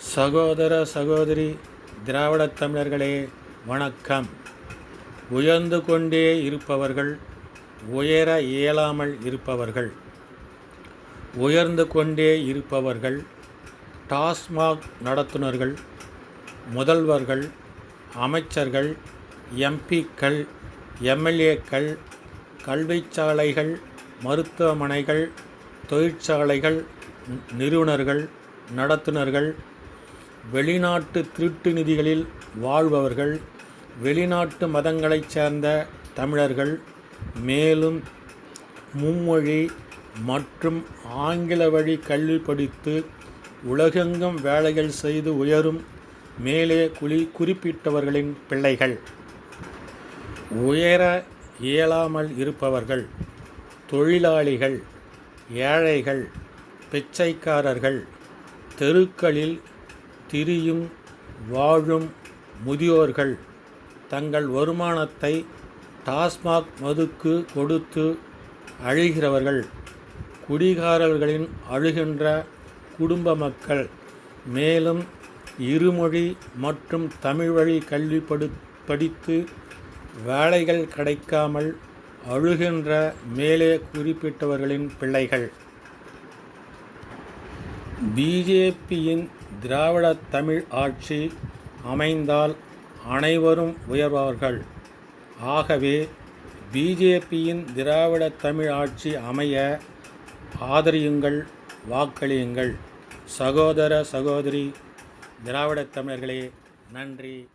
சகோதர சகோதரி திராவிடத் தமிழர்களே வணக்கம். உயர்ந்து கொண்டே இருப்பவர்கள் உயர இயலாமல் இருப்பவர்கள் உயர்ந்து கொண்டே இருப்பவர்கள் டாஸ்மாக் நடத்துனர்கள் முதல்வர்கள் அமைச்சர்கள் எம்பிக்கள் எம்எல்ஏக்கள் கல்விச்சாலைகள் மருத்துவமனைகள் தொழிற்சாலைகள் நிறுவனர்கள் நடத்துனர்கள் வெளிநாட்டு திருட்டு நிதிகளில் வாழ்பவர்கள் வெளிநாட்டு மதங்களைச் சேர்ந்த தமிழர்கள் மேலும் மும்மொழி மற்றும் ஆங்கில வழி கல்வி படித்து உலகெங்கும் வேலைகள் செய்து உயரும் மேலே குளி குறிப்பிட்டவர்களின் பிள்ளைகள். உயர இயலாமல் இருப்பவர்கள் தொழிலாளிகள் ஏழைகள் பிச்சைக்காரர்கள் தெருக்களில் திரியும் வாழும் முதியோர்கள் தங்கள் வருமானத்தை டாஸ்மாக் மதுக்கு கொடுத்து அழிகிறவர்கள் குடிகாரர்களின் அழுகின்ற குடும்ப மக்கள். மேலும் இருமொழி மற்றும் தமிழ் வழி கல்வி படு படித்து வேலைகள் கிடைக்காமல் அழுகின்ற மேலே குறிப்பிட்டவர்களின் பிள்ளைகள். பிஜேபியின் திராவிட தமிழ் ஆட்சி அமைந்தால் அனைவரும் உயர்வார்கள். ஆகவே பிஜேபியின் திராவிட தமிழ் ஆட்சி அமைய ஆதரியுங்கள் வாக்களியுங்கள். சகோதர சகோதரி திராவிட தமிழர்களே நன்றி